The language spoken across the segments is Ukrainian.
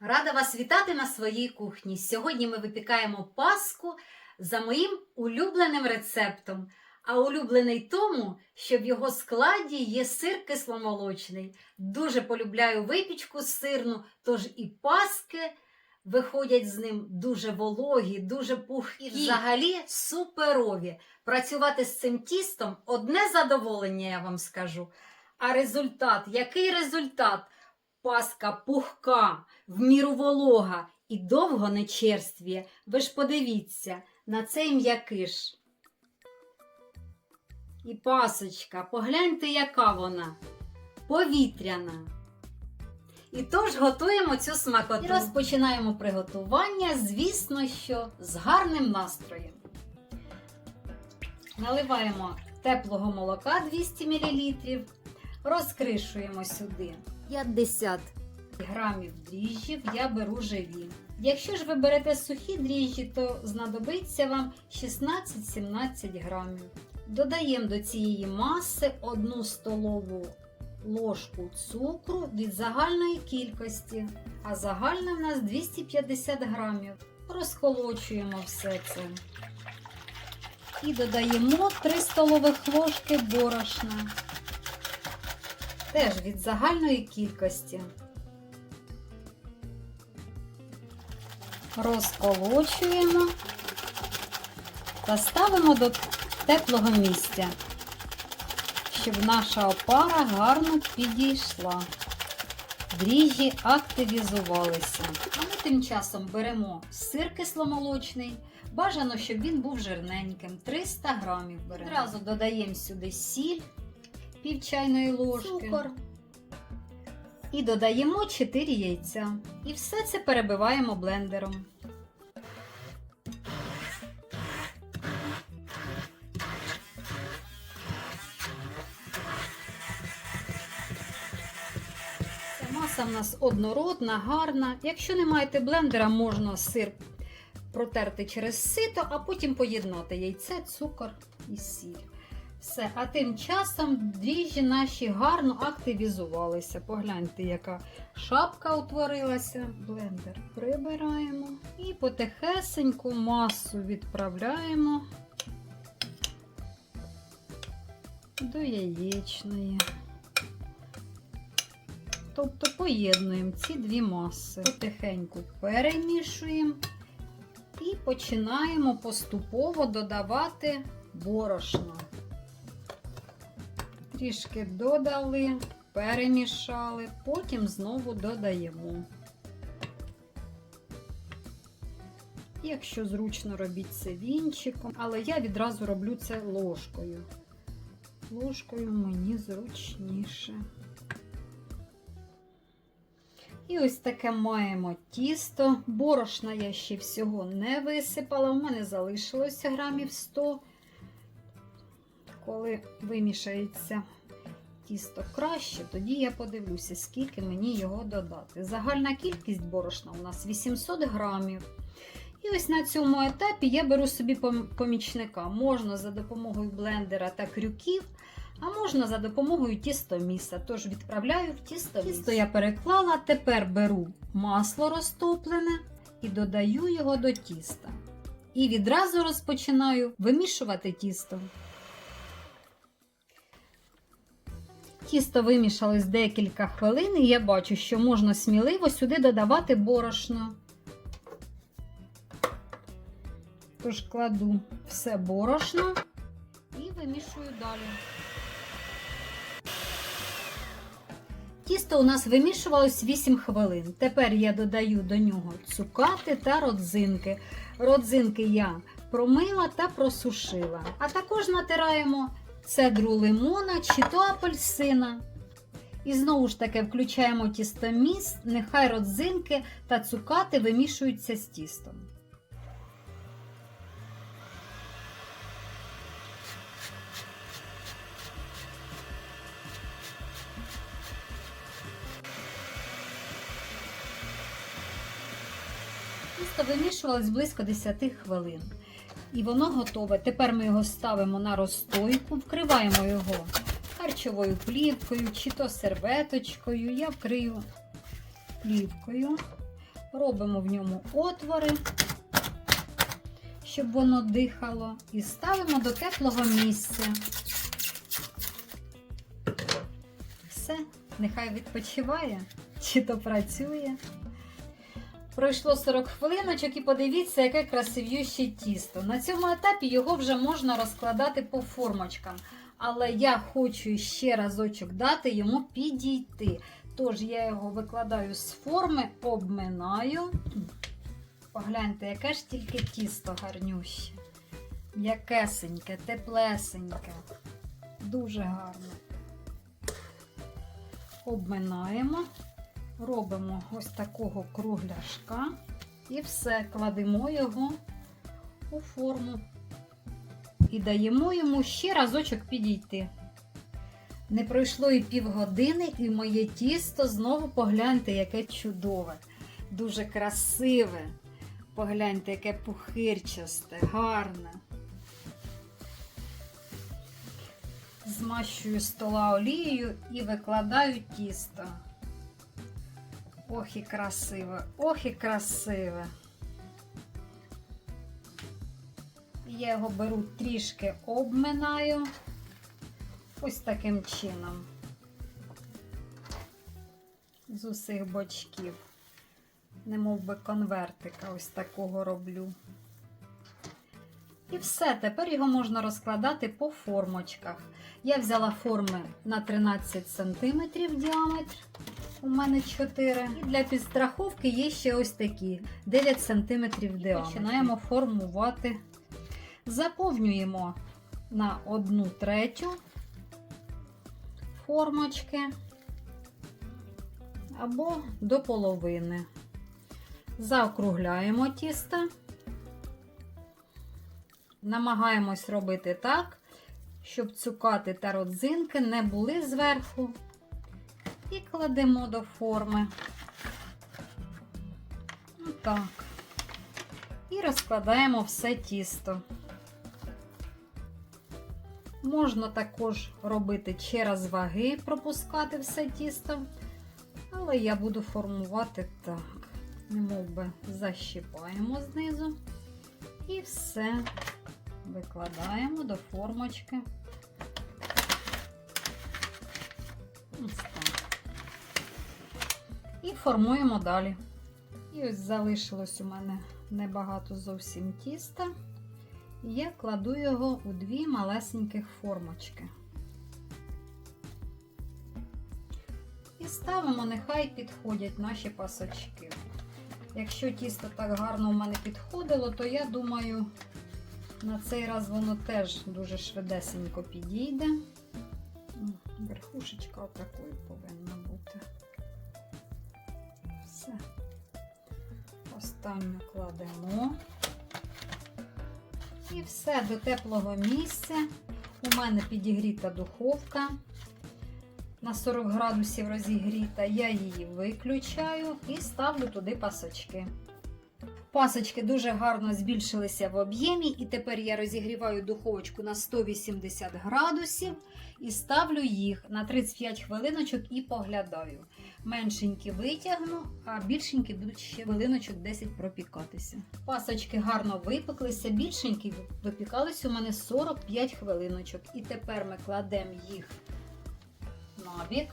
Рада вас вітати на своїй кухні. Сьогодні ми випікаємо паску за моїм улюбленим рецептом. А улюблений тому, що в його складі є сир кисломолочний. Дуже полюбляю випічку сирну, тож і паски виходять з ним дуже вологі, дуже пухкі. І взагалі суперові. Працювати з цим тістом одне задоволення, я вам скажу. А результат, який результат? Паска пухка, в міру волога і довго не черствіє. Ви ж подивіться на цей м'якиш. І пасочка, погляньте, яка вона повітряна. І тож готуємо цю смакоту. І розпочинаємо приготування, звісно, що з гарним настроєм. Наливаємо теплого молока 200 мл, розкришуємо сюди 50 грамів дріжджів, я беру живі. Якщо ж ви берете сухі дріжджі, то знадобиться вам 16-17 грамів. Додаємо до цієї маси 1 столову ложку цукру від загальної кількості, а загальна в нас 250 грамів. Розколочуємо все це. І додаємо 3 столових ложки борошна. Теж від загальної кількості. Розколочуємо та ставимо до теплого місця, щоб наша опара гарно підійшла. Дріжджі активізувалися. А ми тим часом беремо сир кисломолочний. Бажано, щоб він був жирненьким. 300 грамів беремо. Одразу додаємо сюди сіль пів чайної ложки. Цукор. І додаємо 4 яйця. І все це перебиваємо блендером. Маса в нас однородна, гарна. Якщо не маєте блендера, можна сир протерти через сито, а потім поєднати яйце, цукор і сіль. Все, а тим часом дріжджі наші гарно активізувалися. Погляньте, яка шапка утворилася. Блендер прибираємо і потихесеньку масу відправляємо до яєчної. Тобто поєднуємо ці дві маси. Потихеньку перемішуємо і починаємо поступово додавати борошно. Трішки додали, перемішали, потім знову додаємо. Якщо зручно робіть це вінчиком, але я відразу роблю це ложкою. Ложкою мені зручніше. І ось таке маємо тісто. Борошна я ще всього не висипала, у мене залишилося грамів 100 коли вимішається тісто краще, тоді я подивлюся, скільки мені його додати. Загальна кількість борошна у нас 800 грамів. І ось на цьому етапі я беру собі помічника. Можна за допомогою блендера та крюків, а можна за допомогою тістоміса. Тож відправляю в тістоміс. Тісто я переклала, тепер беру масло розтоплене і додаю його до тіста. І відразу розпочинаю вимішувати тісто. Тісто вимішалось декілька хвилин, і я бачу, що можна сміливо сюди додавати борошно. Тож кладу все борошно і вимішую далі. Тісто у нас вимішувалось 8 хвилин. Тепер я додаю до нього цукати та родзинки. Родзинки я промила та просушила. А також натираємо цедру лимона чи то апельсина. І знову ж таки включаємо тістоміс, нехай родзинки та цукати вимішуються з тістом. Тісто вимішувалось близько 10 хвилин. І воно готове. Тепер ми його ставимо на розстойку, вкриваємо його харчовою плівкою чи то серветочкою. Я вкрию плівкою. робимо в ньому отвори, щоб воно дихало, і ставимо до теплого місця. Все, нехай відпочиває чи то працює. Пройшло 40 хвилиночок і подивіться, яке красивіше тісто. На цьому етапі його вже можна розкладати по формочкам. Але я хочу ще разочок дати йому підійти. Тож я його викладаю з форми, обминаю. Погляньте, яке ж тільки тісто гарнюще. М'якесеньке, теплесеньке. Дуже гарно. Обминаємо, робимо ось такого кругляшка і все, кладемо його у форму і даємо йому ще разочок підійти. Не пройшло і півгодини, і моє тісто знову погляньте, яке чудове, дуже красиве. Погляньте, яке пухирчасте, гарне. Змащую стола олією і викладаю тісто. Ох і красиве, ох і красиве. Я його беру трішки обминаю ось таким чином. З усіх бочків. Не мов би конвертика ось такого роблю. І все, тепер його можна розкладати по формочках. Я взяла форми на 13 см діаметр. У мене 4. І для підстраховки є ще ось такі 9 см діаметр. Починаємо формувати. Заповнюємо на 1 третю формочки або до половини. Заокругляємо тісто. Намагаємось робити так, щоб цукати та родзинки не були зверху. І кладемо до форми. Так. І розкладаємо все тісто. Можна також робити через ваги, пропускати все тісто, але я буду формувати так. Немов би защіпаємо знизу і все викладаємо до формочки. Ось. І формуємо далі. І ось залишилось у мене небагато зовсім тіста. І я кладу його у дві малесеньких формочки. І ставимо, нехай підходять наші пасочки. Якщо тісто так гарно у мене підходило, то я думаю, на цей раз воно теж дуже швидесенько підійде. Верхушечка отакою повинна бути. Все. Останню кладемо. І все до теплого місця. У мене підігріта духовка. На 40 градусів розігріта, я її виключаю і ставлю туди пасочки. Пасочки дуже гарно збільшилися в об'ємі, і тепер я розігріваю духовочку на 180 градусів і ставлю їх на 35 хвилиночок і поглядаю. Меншенькі витягну, а більшенькі будуть ще хвилиночок 10 пропікатися. Пасочки гарно випеклися, більшенькі випікалися у мене 45 хвилиночок. І тепер ми кладемо їх набік.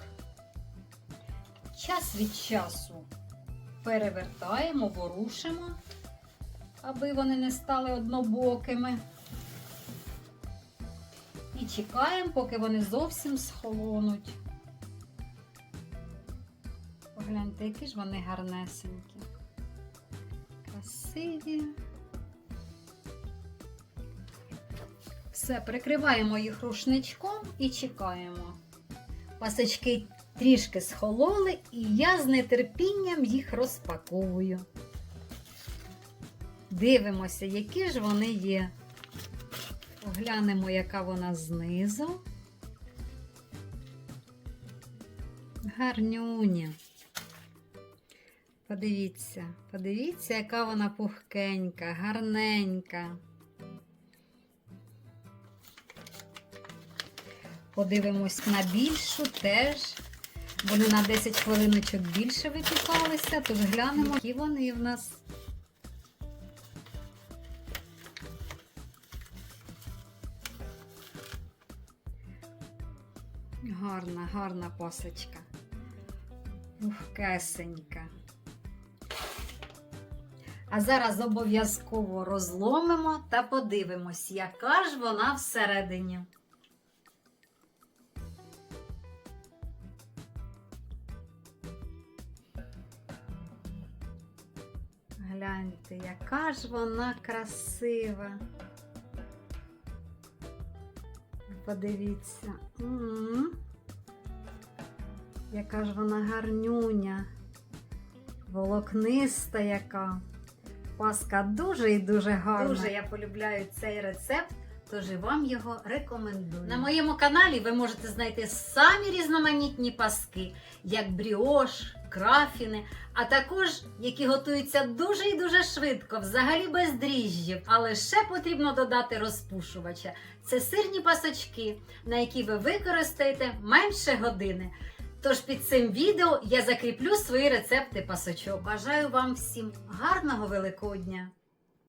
Час від часу перевертаємо, ворушимо, аби вони не стали однобокими. І чекаємо, поки вони зовсім схолонуть. Погляньте, які ж вони гарнесенькі. Красиві. Все, прикриваємо їх рушничком і чекаємо. Пасочки трішки схололи, і я з нетерпінням їх розпаковую. Дивимося, які ж вони є. Поглянемо, яка вона знизу. Гарнюня. Подивіться, подивіться, яка вона пухкенька, гарненька. Подивимось на більшу теж Вони на 10 хвилиночок більше випікалися, тож глянемо, які вони в нас. Гарна, гарна пасочка. Пухкесенька. А зараз обов'язково розломимо та подивимось, яка ж вона всередині. Гляньте, яка ж вона красива. Подивіться. М. Яка ж вона гарнюня, волокниста яка. Паска дуже і дуже гарна. Дуже я полюбляю цей рецепт, тож і вам його рекомендую. На моєму каналі ви можете знайти самі різноманітні паски, як бріош, крафіни, а також які готуються дуже і дуже швидко, взагалі без дріжджів, але ще потрібно додати розпушувача. Це сирні пасочки, на які ви використаєте менше години. Тож під цим відео я закріплю свої рецепти пасочок. Бажаю вам всім гарного Великодня!